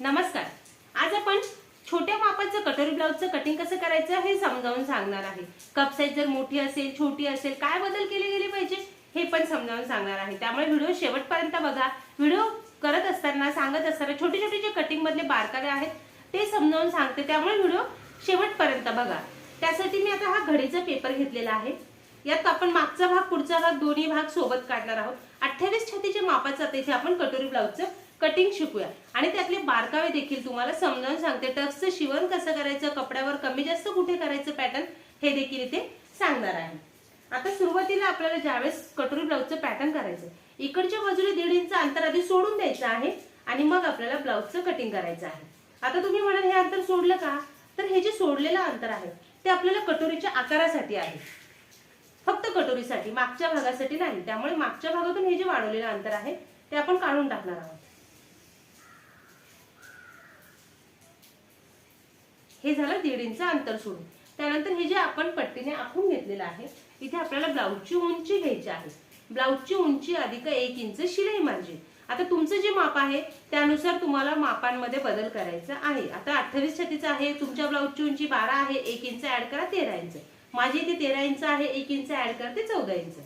नमस्कार. आज आपण छोट्या मापाचं कटोरी ब्लाऊजचं कटिंग कसं करायचं हे समजावून सांगणार आहे. कप साईज जर मोठी असेल छोटी असेल काय बदल केले गेले पाहिजे हे पण समजावून सांगणार आहे. त्यामुळे व्हिडिओ शेवटपर्यंत बघा. व्हिडिओ करत असताना सांगत असताना छोटे छोटे जे कटिंग मधले बारकावे आहेत ते समजावून सांगते. त्यामुळे व्हिडिओ शेवटपर्यंत बघा. त्यासाठी मी आता हा घडीचा पेपर घेतलेला आहे. यात आपण मागचा भाग पुढचा भाग दोन्ही भाग सोबत काढणार आहोत. अठ्ठावीस छातीच्या मापाचा तिथे आपण कटोरी ब्लाऊजचं कटिंग शिकूया. आणि त्यातले बारकावे देखील तुम्हाला समजावून सांगते. टक्सचं शिवण कसं करायचं कपड्यावर कमी जास्त कुठे करायचं पॅटर्न हे देखील इथे सांगणार आहे. आता सुरुवातीला आपल्याला ज्यावेळेस कटोरी ब्लाऊजचं पॅटर्न करायचं इकडच्या बाजूला दीड इंच अंतर आधी सोडून द्यायचं आहे आणि मग आपल्याला ब्लाऊजचं कटिंग करायचं आहे. आता तुम्ही म्हणाल हे अंतर सोडलं का? तर हे जे सोडलेलं अंतर आहे ते आपल्याला कटोरीच्या आकारासाठी आहे. फक्त कटोरीसाठी मागच्या भागासाठी नाही. त्यामुळे मागच्या भागातून हे जे वाढवलेलं अंतर आहे ते आपण काढून टाकणार आहोत. हे झालं दीड इंच अंतर सोडून. त्यानंतर हे जे आपण पट्टीने आखून घेतलेलं आहे इथे आपल्याला ब्लाऊजची उंची घ्यायची आहे. ब्लाऊजची उंची अधिक एक इंच शिलाई मार्जिन आता तुमचं जे माप आहे त्यानुसार तुम्हाला मापांमध्ये बदल करायचा आहे. आता अठ्ठावीस छातीचं आहे तुमच्या ब्लाऊजची उंची बारा आहे एक इंच ऍड करा तेरा इंच. माझी इथे तेरा इंच आहे एक इंच ऍड करते चौदा इंच.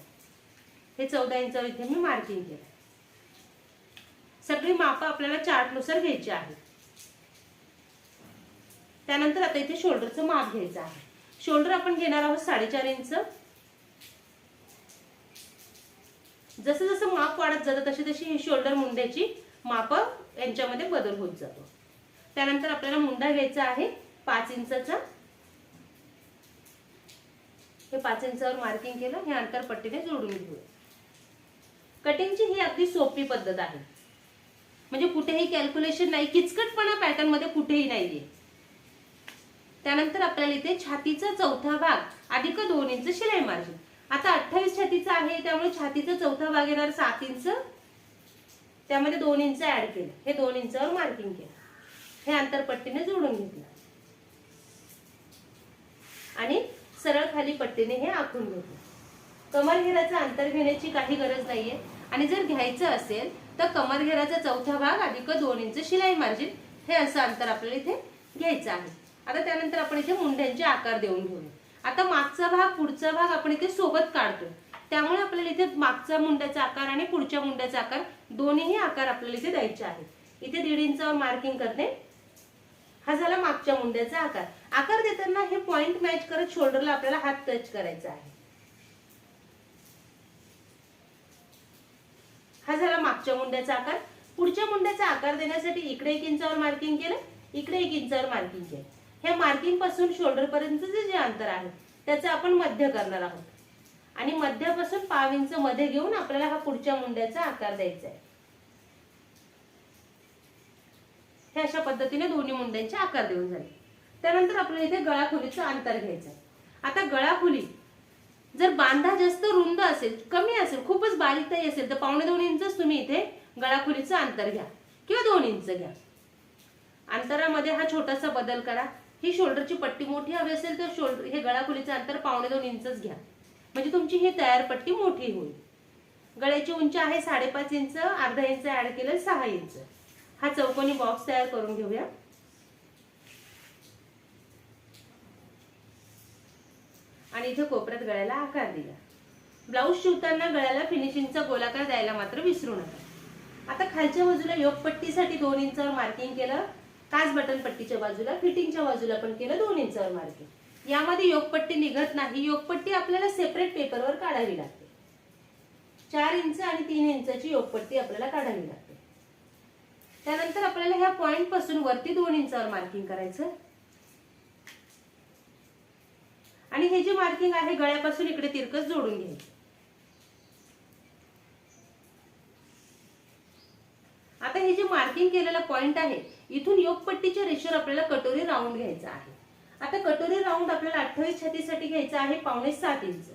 हे चौदा इंच इथे मी मार्किंग केलं सगळी मापं आपल्याला चार्टनुसार घ्यायची आहेत त्यानंतर आता इथे शोल्डरचं माप घ्यायचं आहे. शोल्डर आपण घेणार आहोत साडेचार इंच. जसं जसं माप वाढत जातं तशी तशी ही शोल्डर मुंड्याची माप यांच्यामध्ये बदल होत जातो. त्यानंतर आपल्याला मुंडा घ्यायचा आहे पाच इंचाचा. हे पाच इंचावर मार्किंग केलं हे अंतर पट्टीने जोडून घेऊया. कटिंगची ही अगदी सोपी पद्धत आहे. म्हणजे कुठेही कॅल्क्युलेशन नाही किचकटपणा पॅटर्नमध्ये कुठेही नाहीये. त्यानंतर आपल्याला इथे छातीचा चौथा भाग अधिक दोन इंच शिलाई मार्जिन आता अठ्ठावीस छातीचा आहे त्यामुळे छातीचा चौथा भाग येणार सात इंच. त्यामध्ये दोन इंच ऍड केलं. हे दोन इंचावर मार्किंग केलं. हे अंतरपट्टीने जोडून घेतलं. आणि सरळ खाली पट्टीने हे आखून घेतलं कमर घेराचं अंतर घेण्याची काही गरज नाहीये. आणि जर घ्यायचं असेल तर कमर घेराचा चौथा भाग अधिक दोन इंच शिलाई मार्जिन हे असं अंतर आपल्याला इथे घ्यायचं आहे. आता त्यानंतर आपण इथे मुंड्यांचे आकार देऊन घेऊया. आता मागचा भाग पुढचा भाग आपण इथे सोबत काढतोय. त्यामुळे आपल्याला इथे मागचा मुंड्याचा आकार आणि पुढच्या मुंड्याचा आकार दोन्हीही आकार आपल्याला इथे द्यायचे आहेत. इथे दीड इंचावर मार्किंग करते. हा झाला मागच्या मुंड्याचा आकार. आकार देताना हे पॉइंट मॅच करत शोल्डरला आपल्याला हात टच करायचा आहे. हा झाला मागच्या मुंड्याचा आकार. पुढच्या मुंड्याचा आकार देण्यासाठी इकडे एक इंचावर मार्किंग केलं इकडे एक इंचावर मार्किंग केलं. हे मार्किंगपासून शोल्डर पर्यंतचे जे अंतर आहे त्याचं आपण मध्य करणार आहोत. आणि मध्यापासून पाव इंच मध्ये घेऊन आपल्याला हा पुढच्या मुंड्याचा आकार द्यायचा आहे. हे अशा पद्धतीने दोन्ही मुंड्यांचे आकार देऊन झाले. त्यानंतर आपल्याला इथे गळाखोलीचं अंतर घ्यायचं आहे आता गळाखोली जर बांधा जास्त रुंद असेल कमी असेल खूपच बारीक ताई असेल तर पावणे दोन इंचच तुम्ही इथे गळाखोलीचं अंतर घ्या किंवा दोन इंच घ्या. अंतरामध्ये हा छोटासा बदल करा. ही शोल्डरची पट्टी मोठी हवी असेल तर शोल्डर हे गळाखोलीचं अंतर पावणे दोन इंचच घ्या. म्हणजे तुमची ही तयार पट्टी मोठी होईल. गळ्याची उंची आहे साडेपाच इंच अर्धा इंच ॲड केलं सहा इंच. हा चौकोनी बॉक्स तयार करून घेऊया. आणि इथे कोपऱ्यात गळ्याला आकार दिला. ब्लाऊज शिवताना गळ्याला फिनिशिंगचा गोलाकार द्यायला मात्र विसरू नका. आता खालच्या बाजूला योगपट्टीसाठी दोन इंचावर मार्किंग केलं काच बटन पट्टीच्या बाजूला फिटिंगच्या बाजूला पण केलं दोन इंचावर मार्किंग यामध्ये योगपट्टी निघत नाही योगपट्टी आपल्याला सेपरेट पेपरवर काढावी लागते. चार इंच आणि तीन इंचाची योगपट्टी आपल्याला काढावी लागते. त्यानंतर आपल्याला ह्या पॉईंटपासून वरती दोन इंचावर मार्किंग करायचं. आणि हे जे मार्किंग आहे गळ्यापासून इकडे तिरकस जोडून घ्यायचं. आता हे जे मार्किंग केलेला पॉइंट आहे इथून योगपट्टीच्या रेषेवर आपल्याला कटोरी राऊंड घ्यायचा आहे. आता कटोरी राऊंड आपल्याला अठ्ठावीस छातीसाठी घ्यायचा आहे पावणे सात इंच.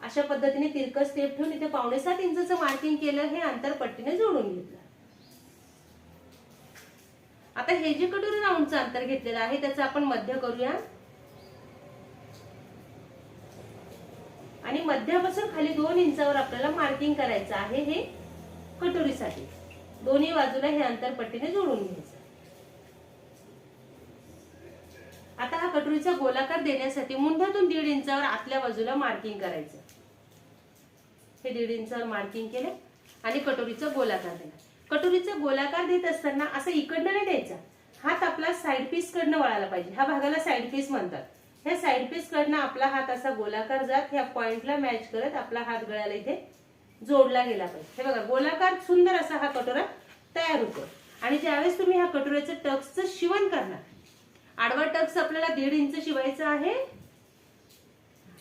अशा पद्धतीने तिरकस स्टेप ठेवून इथे पावणे सात इंचचं मार्किंग केलं हे अंतर पट्टीने जोडून घेतलं. आता हे जे कटोरी राऊंडचं अंतर घेतलेलं आहे त्याचं आपण मध्य करूया. आणि मध्यापासून खाली दोन इंचावर आपल्याला मार्किंग करायचं आहे हे कटोरीसाठी. दोन्ही बाजूला हे अंतर पट्टीने जोडून घ्यायचं. आता हा कटोरीचा गोलाकार देण्यासाठी मुंढ्यातून दीड इंचावर आतल्या बाजूला मार्किंग करायचं. हे दीड इंचावर मार्किंग केलं आणि कटोरीचा गोलाकार दिला कटोरीचा गोलाकार देत असताना असं इकडनं नाही द्यायचा. हात आपला साईड पीस कडनं वळायला पाहिजे. ह्या भागाला साईड पीस म्हणतात. ह्या साईड पीस कडनं आपला हात असा गोलाकार जात ह्या पॉइंटला मॅच करत आपला हात गळ्याला इथे जोडला गेला पाहिजे. हे बघा गोलाकार सुंदर असा हा कटोरा तयार होतो. आणि ज्यावेळेस तुम्ही ह्या कटोऱ्याचं टक्सचं शिवण करणार आडवा टक्स आपल्याला दीड इंच शिवायचं आहे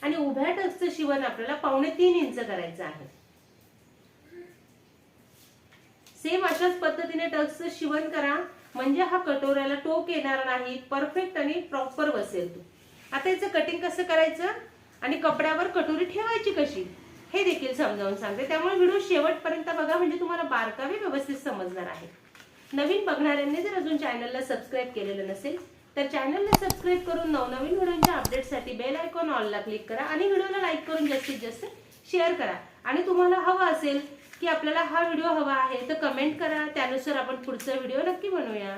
आणि उभ्या टक्सचं शिवण आपल्याला पावणे तीन इंच करायचं आहे. सेम अशाच पद्धतीने टक्सचं शिवण करा म्हणजे हा कटोऱ्याला टोक येणार नाही परफेक्ट आणि प्रॉपर बसेल तो. आता याचं कटिंग कसं करायचं? आणि कपड्यावर कटोरी ठेवायची कशी? हे देखील समजावून सांगते. त्यामुळे व्हिडिओ शेवटपर्यंत बघा म्हणजे तुम्हाला बारकावे व्यवस्थित समजणार आहे. नवीन बघणाऱ्यांनी जर अजून चॅनलला सबस्क्राईब केलेलं नसेल तर चॅनलला सबस्क्राईब करून नवनवीन व्हिडिओच्या अपडेटसाठी बेल आयकॉन ऑलला क्लिक करा आणि व्हिडिओला लाईक करून जास्तीत जास्त शेअर करा. आणि तुम्हाला हवा असेल की आपल्याला हा व्हिडिओ हवा आहे तर कमेंट करा. त्यानुसार आपण पुढचा व्हिडिओ नक्की बनवूया.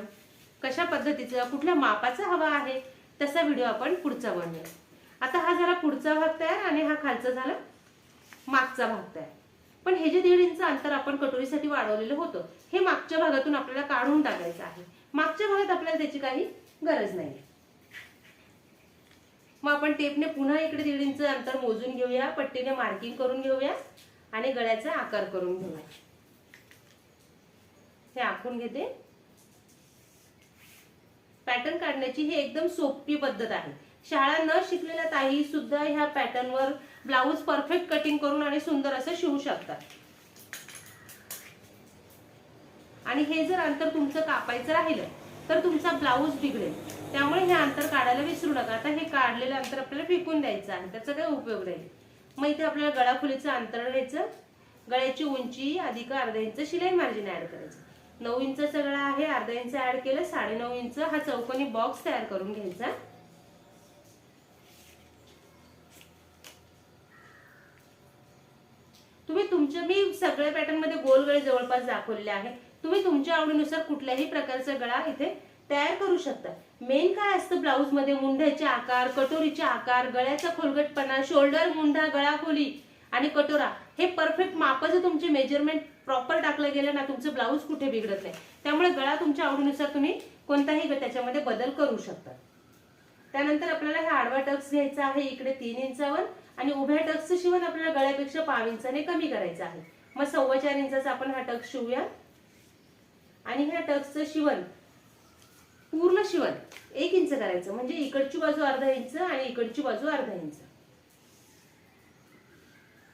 कशा पद्धतीचा कुठल्या मापाचा हवा आहे तसा व्हिडिओ आपण पुढचा बनवूया. आता हा झाला पुढचा भाग तयार आणि हा खालचा झाला मागचा भाग तयार. पण हे जे दीड इंच अंतर आपण कटोरीसाठी वाढवलेलं होतं हे मागच्या भागातून आपल्याला काढून टाकायचं आहे. मागच्या भागात आपल्याला त्याची काही गरज नाही. मग आपण टेपने पुन्हा इकडे दीड इंच अंतर मोजून घेऊया पट्टीने मार्किंग करून घेऊया आणि गळ्याचा आकार करून घेऊया. हे आखून घेते. पॅटर्न काढण्याची ही एकदम सोपी पद्धत आहे. शाळा न शिकलेल्या ताई सुद्धा ह्या पॅटर्नवर ब्लाऊज परफेक्ट कटिंग करून आणि सुंदर असं शिवू शकतात. आणि हे जर अंतर तुमचं कापायचं राहिलं तर तुमचा ब्लाऊज बिघडेल. त्यामुळे हे अंतर काढायला विसरू नका. आता हे काढलेलं अंतर आपल्याला फेकून द्यायचं आहे. त्याचा काही उपयोग राहील मग इथे आपल्याला गळाखोलीचं अंतर घ्यायचं गळ्याची उंची अधिक अर्धा इंच शिलाई मार्जिन ऍड करायचं. नऊ इंच सगळा आहे अर्धा इंच ऍड केलं साडेनऊ इंच. हा चौकोनी बॉक्स तयार करून घ्यायचा. तुम्ही तुमच्या मी सगळ्या पॅटर्नमध्ये गोल गळे जवळपास दाखवलेले आहे. तुम्ही तुमच्या आवडीनुसार कुठल्याही प्रकारचा गळा इथे तयार करू शकता. मेन काय असतं ब्लाऊजमध्ये? मुंढ्याचे आकार कटोरीचे आकार गळ्याचा खोलगटपणा शोल्डर मुंढा गळा खोली आणि कटोरा. हे परफेक्ट मापाचं तुमचे मेजरमेंट प्रॉपर टाकलं गेलं ना तुमचं ब्लाऊज कुठे बिघडत नाही. त्यामुळे गळा तुमच्या आवडीनुसार तुम्ही कोणताही त्याच्यामध्ये बदल करू शकता. त्यानंतर आपल्याला हा आडवा टक्स घ्यायचा आहे इकडे तीन इंचावर आणि उभ्या टक्सचं शिवण आपल्याला गळ्यापेक्षा पाव इंचाने कमी करायचं आहे. मग सव्वा चार इंचाचा आपण हा टक्स शिवूया. आणि ह्या टक्सचं शिवण पूर्ण शिवण एक इंच करायचं. म्हणजे इकडची बाजू अर्धा इंच आणि इकडची बाजू अर्धा इंच.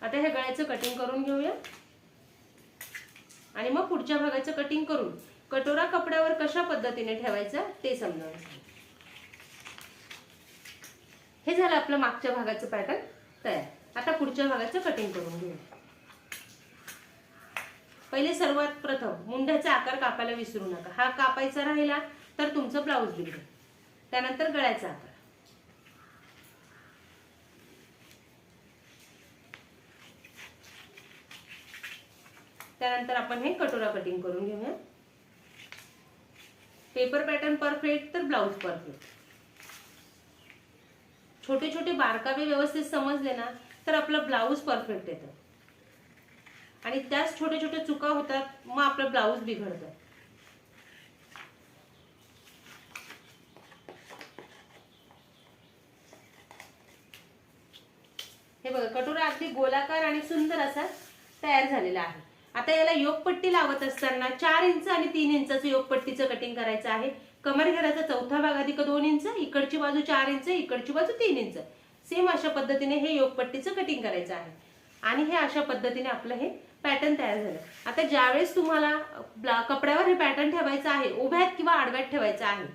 आता ह्या गळ्याचं कटिंग करून घेऊया. आणि मग पुढच्या भागाचं कटिंग करून कटोरा कपड्यावर कशा पद्धतीने ठेवायचा ते समजावून हे झालं आपलं मागच्या भागाचं पॅटर्न तयार. आता पुढच्या भागाचं कटिंग करून घेऊया. पहिले सर्वात प्रथम मुंड्याचा आकार कापायला विसरू नका. हा कापायचा राहिला तर तुमचं ब्लाऊज बिघडेल. त्यानंतर गळ्याचा आकार. त्यानंतर आपण हे कटोरा कटिंग करून घेऊया. पेपर पॅटर्न परफेक्ट तर ब्लाऊज परफेक्ट छोटे छोटे बारकावे व्यवस्थित समजले ना तर आपलं ब्लाऊज परफेक्ट येतं. आणि त्याच छोट्या छोट्या चुका होतात मग आपलं ब्लाऊज बिघडतं. हे बघा कटोरा अगदी गोलाकार आणि सुंदर असा तयार झालेला आहे. आता याला योगपट्टी लावत असताना चार इंच आणि तीन इंचाचं योगपट्टीचं कटिंग करायचं आहे. कमर घेराचा चौथा भाग अधिक दोन इंच इकडची बाजू चार इंच इकडची बाजू तीन इंच. सेम अशा पद्धतीने हे योगपट्टीचं कटिंग करायचं आहे. आणि हे अशा पद्धतीने आपलं हे पॅटर्न तयार झालं. आता ज्यावेळेस तुम्हाला कपड्यावर हे पॅटर्न ठेवायचं आहे उभ्यात किंवा आडव्यात ठेवायचं आहे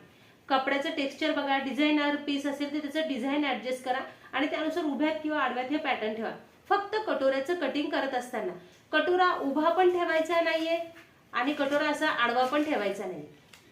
कपड्याचं टेक्स्चर बघा डिझायनर पीस असेल तर त्याचं डिझाईन ऍडजस्ट करा आणि त्यानुसार उभ्यात किंवा आडव्यात हे पॅटर्न ठेवा. फक्त कटोऱ्याचं कटिंग करत असताना. कटोरा उभा पण ठेवायचा नाहीये आणि कटोरा असा आडवा पण ठेवायचा नाही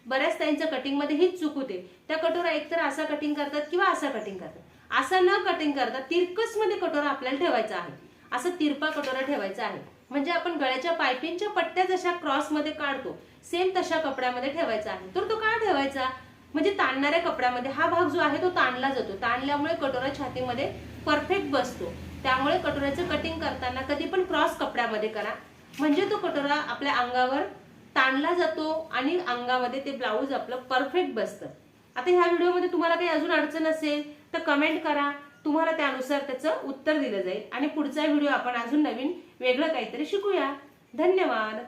बऱ्याच त्यांच्या कटिंगमध्ये हीच चूक होते. त्या कटोरा एकतर असा कटिंग करतात किंवा असा कटिंग करतात. असं न कटिंग करता तिरकसमध्ये कटोरा आपल्याला ठेवायचा आहे. असं तिरपा कटोरा ठेवायचा आहे. म्हणजे आपण गळ्याच्या पायपिंगच्या पट्ट्या जशा क्रॉसमध्ये काढतो सेम तशा कपड्यामध्ये ठेवायचा आहे. तर तो का ठेवायचा? म्हणजे ताणणाऱ्या कपड्यामध्ये हा भाग जो आहे तो ताणला जातो. ताणल्यामुळे कटोरा छातीमध्ये परफेक्ट बसतो. त्यामुळे कटोऱ्याचं कटिंग करताना कधी पण क्रॉस कपड्यामध्ये करा. म्हणजे तो कटोरा आपल्या अंगावर ताणला जातो आणि अंगामध्ये ते ब्लाऊज आपलं परफेक्ट बसतं. आता ह्या व्हिडिओमध्ये तुम्हाला काही अजून अडचण असेल तर कमेंट करा. तुम्हाला त्यानुसार त्याचं उत्तर दिलं जाईल. आणि पुढचा व्हिडिओ आपण अजून नवीन वेगळं काहीतरी शिकूया. धन्यवाद.